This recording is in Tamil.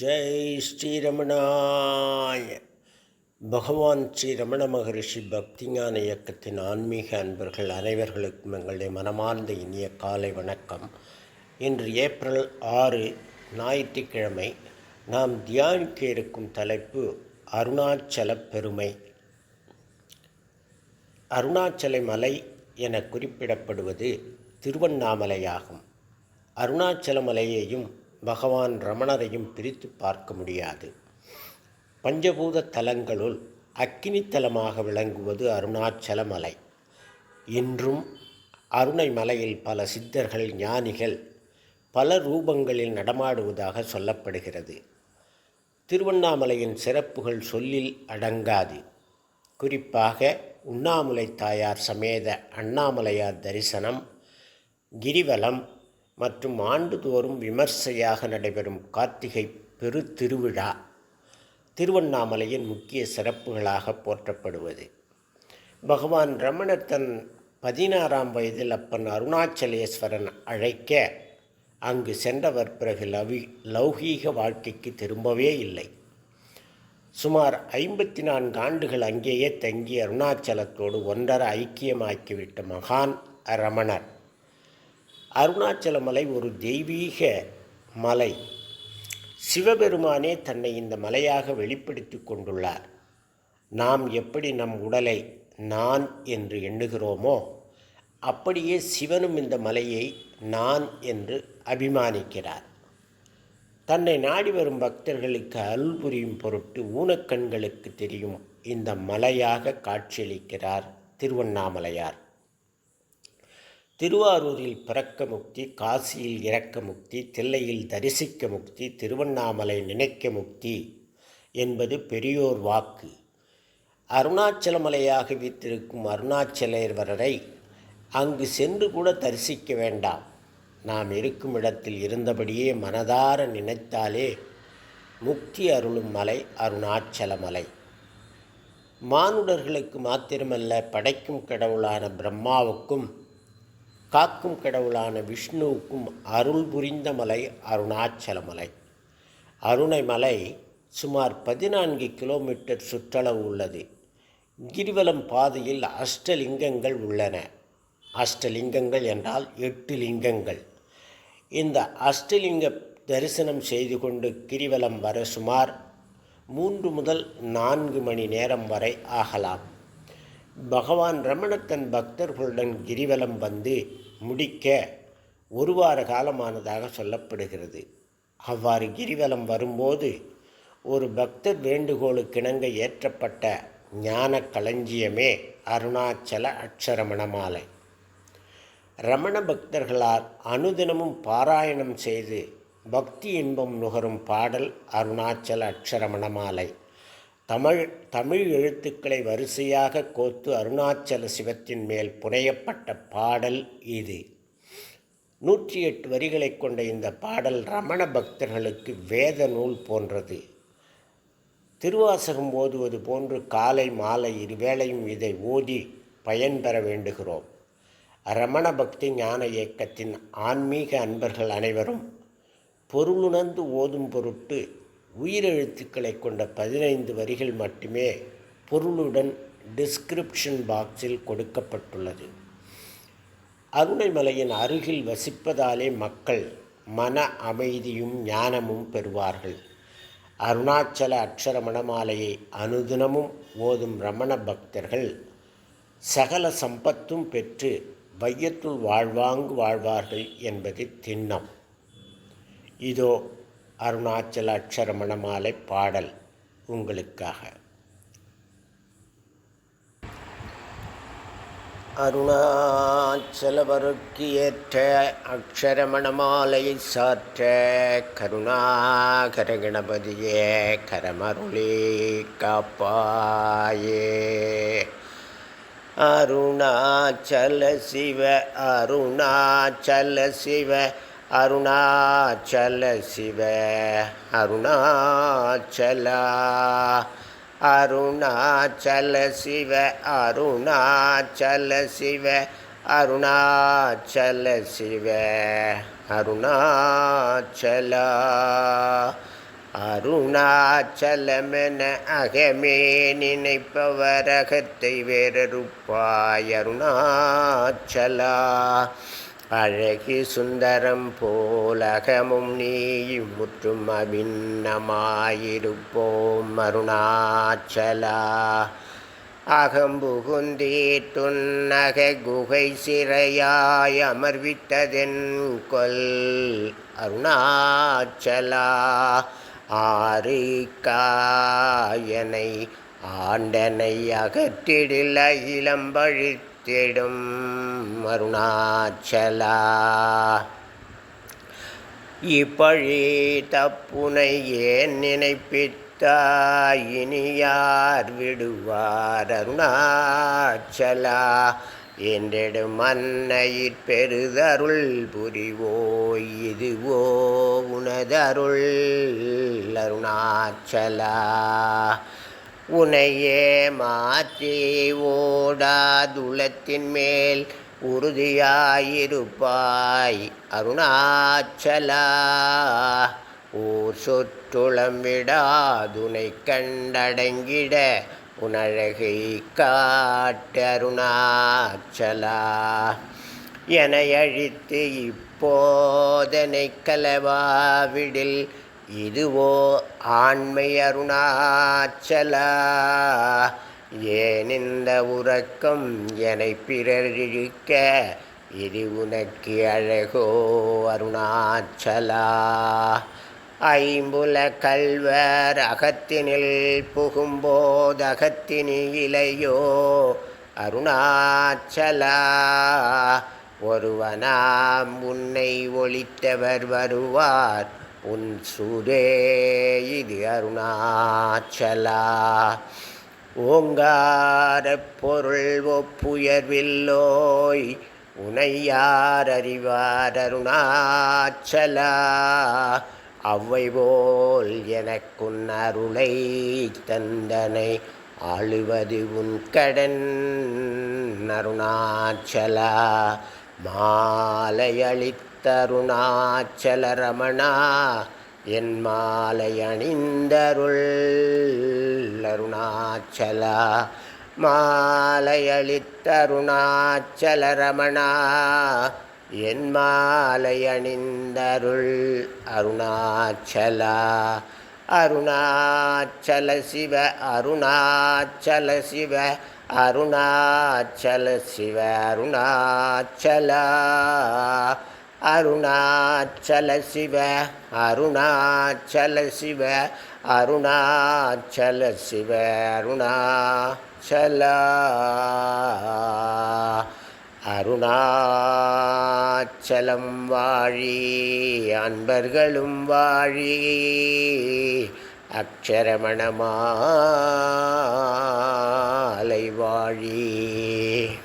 ஜெய் ஸ்ரீரமணாய. பகவான் ஸ்ரீ ரமண மகரிஷி பக்திஞான இயக்கத்தின் ஆன்மீக அன்பர்கள் அனைவர்களுக்கும் எங்களுடைய மனமார்ந்த இனிய காலை வணக்கம். இன்று ஏப்ரல் ஆறு ஞாயிற்றுக்கிழமை நாம் தியானிக்க இருக்கும் தலைப்பு அருணாச்சல பெருமை. அருணாச்சல மலை என குறிப்பிடப்படுவது திருவண்ணாமலையாகும். அருணாச்சல மலையையும் பகவான் ரமணரையும் பிரித்து பார்க்க முடியாது. பஞ்சபூத தலங்களுள் அக்கினித்தலமாக விளங்குவது அருணாச்சல மலை. இன்றும் அருணை மலையில் பல சித்தர்கள் ஞானிகள் பல ரூபங்களில் நடமாடுவதாக சொல்லப்படுகிறது. திருவண்ணாமலையின் சிறப்புகள் சொல்லில் அடங்காது. குறிப்பாக உண்ணாமுலை தாயார் சமேத அண்ணாமலையார் தரிசனம் கிரிவலம் மற்றும் ஆண்டுதோறும் விமர்சையாக நடைபெறும் கார்த்திகை பெரு திருவிழா திருவண்ணாமலையின் முக்கிய சிறப்புகளாக போற்றப்படுவது. பகவான் ரமணர் தன் பதினாறாம் வயதில் அப்பன் அருணாச்சலேஸ்வரன் அழைக்க அங்கு சென்றவர் பிறகு லவி லௌகீக வாழ்க்கைக்கு திரும்பவே இல்லை. சுமார் ஐம்பத்தி நான்கு ஆண்டுகள் அங்கேயே தங்கி அருணாச்சலத்தோடு ஒன்றரை ஐக்கியமாக்கிவிட்ட மகான் ரமணர். அருணாச்சல மலை ஒரு தெய்வீக மலை. சிவபெருமானே தன்னை இந்த மலையாக வெளிப்படுத்தி கொண்டுள்ளார். நாம் எப்படி நம் உடலை நான் என்று எண்ணுகிறோமோ அப்படியே சிவனும் இந்த மலையை நான் என்று அபிமானிக்கிறார். தன்னை நாடி வரும் பக்தர்களுக்கு அருள் புரியும் பொருட்டு ஊனக்கண்களுக்கு தெரியும் இந்த மலையாக காட்சியளிக்கிறார் திருவண்ணாமலையார். திருவாரூரில் பிறக்க முக்தி காசியில் இறக்க முக்தி தில்லையில் தரிசிக்க முக்தி திருவண்ணாமலை நினைக்க முக்தி என்பது பெரியோர் வாக்கு. அருணாச்சலமலையாக வீத்திருக்கும் அருணாச்சலேர்வரரை அங்கு சென்று கூட தரிசிக்க வேண்டாம். நாம் இருக்கும் இடத்தில் இருந்தபடியே மனதார நினைத்தாலே முக்தி அருளும் மலை அருணாச்சலமலை. மானுடர்களுக்கு மாத்திரமல்ல படைக்கும் கடவுளான பிரம்மாவுக்கும் காக்கும் கடவுளான விஷ்ணுவுக்கும் அருள் புரிந்த மலை அருணாச்சல மலை. அருணைமலை சுமார் பதினான்கு கிலோமீட்டர் சுற்றளவு உள்ளது. கிரிவலம் பாதையில் அஷ்டலிங்கங்கள் உள்ளன. அஷ்டலிங்கங்கள் என்றால் எட்டு லிங்கங்கள். இந்த அஷ்டலிங்க தரிசனம் செய்து கொண்டு கிரிவலம் வர சுமார் மூன்று முதல் நான்கு மணி நேரம் வரை ஆகலாம். பகவான் ரமணத்தன் பக்தர்களுடன் கிரிவலம் வந்து முடிக்க ஒரு வார காலமானதாக சொல்லப்படுகிறது. அவ்வாறு கிரிவலம் வரும்போது ஒரு பக்தர் வேண்டுகோளுக்கிணங்க ஏற்றப்பட்ட ஞான களஞ்சியமே அருணாச்சல அக்ஷரமணமாலை ரமண பக்தர்களால் அனுதினமும் பாராயணம் செய்து பக்தி இன்பம் நுகரும் பாடல் அருணாச்சல அக்ஷரமணமாலை தமிழ் தமிழ் எழுத்துக்களை வரிசையாக கோத்து அருணாச்சல சிவத்தின் மேல் புனையப்பட்ட பாடல் இது. நூற்றி எட்டு வரிகளை கொண்ட இந்த பாடல் ரமண பக்தர்களுக்கு வேத நூல் போன்றது. திருவாசகம் ஓதுவது போன்று காலை மாலை இருவேளையும் இதை ஓதி பயன்பெற வேண்டுகிறோம். ரமண பக்தி ஞான இயக்கத்தின் ஆன்மீக அன்பர்கள் அனைவரும் பொருளுணர்ந்து ஓதும் பொருட்டு உயிரெழுத்துக்களை கொண்ட பதினைந்து வரிகள் மட்டுமே பொருளுடன் டிஸ்கிரிப்ஷன் பாக்ஸில் கொடுக்கப்பட்டுள்ளது. அருணைமலையின் அருகில் வசிப்பதாலே மக்கள் மன அமைதியும் ஞானமும் பெறுவார்கள். அருணாச்சல அக்ஷர மணமாலையை அனுதினமும் ஓதும் ரமண பக்தர்கள் சகல சம்பத்தும் பெற்று வையத்துள் வாழ்வாங்கு வாழ்வார்கள் என்பது திண்ணம். இதோ அருணாச்சல அக்ஷரமணமாலை பாடல் உங்களுக்காக. அருணாச்சலவருக்கு ஏற்ற அக்ஷரமணமாலை சாற்ற கருணாகர கணபதியே கரமருளி காப்பாயே. அருணாச்சல சிவ அருணாச்சல சிவ அருணாச்சல சிவ அருணாச்சலா அருணாச்சல சிவ அருணாச்சல சிவ அருணாச்சல சிவ அருணாச்சலா அருணாச்சலமென அகமே நினைப்பவர் அகத்தை வேறறுப்பாய் அருணாச்சலா. அழகி சுந்தரம் போலகமும் நீயும் முற்றும் அபின்னமாயிருப்போம் அருணாச்சலா. அகம்புகுந்தீட்டுன்னக குகை சிறையாய் அமர்வித்ததென் கொல் அருணாச்சலா. ஆரிக்காயனை ஆண்டனை அகற்றிடில இளம்பழித்த தேடும் அருணாச்சலா. இப்பழி தப்புனை ஏன் நினைப்பித்தாய் இனியார் விடுவார் அருணாச்சலா? என்றெடும் மன்னையிற் பெருதருள் புரிவோய் இதுவோ உனதருள் அருணாச்சலா. உனையே மாற்றி ஓடாதுலத்தின் மேல் உறுதியாயிருப்பாய் அருணாச்சலா. ஊர் சொற்றுளம் விடாதுனை கண்டடங்கிட உனழகை காட்டு அருணாச்சலா. என அழித்து இப்போதனை கலவாவிடில் இதுவோ ஆண்மை அருணாச்சலா. ஏன் இந்த உறக்கம் என பிறர் இழுக்க இது உனக்கு அழகோ அருணாச்சலா. ஐம்புல கல்வர் அகத்தினில் புகும்போது அகத்தினி இலையோ அருணாச்சலா. ஒருவனாம் உன்னை ஒழித்தவர் வருவார். உன் சூரே இது அருணாச்சலா. ஓங்கார பொருள் ஒப்புயர்வில்லோய் உனையார் அறிவார் அருணாச்சலா. அவ்வை போல் எனக்குன் அருளை தந்தனை ஆளுவது உன் கடன் அருணாச்சலா. மாலையளித்தருணாச்சலரமணா என் மாலை அணிந்தருள் அருணாச்சலா மாலையளித்தருணாச்சலரமணா என் மாலை அணிந்தருள் அருணாச்சலா அருணாச்சல சிவ அருணாச்சல சிவ அருணாச்சல சிவ அருணாச்சலா. அருணாச்சல சிவ அருணாச்சல சிவ அருணாச்சல சிவ அருணாச்சலா. அருணாச்சலம் வாழி அன்பர்களும் வாழி. அக்ஷரமணமாலை வாழி.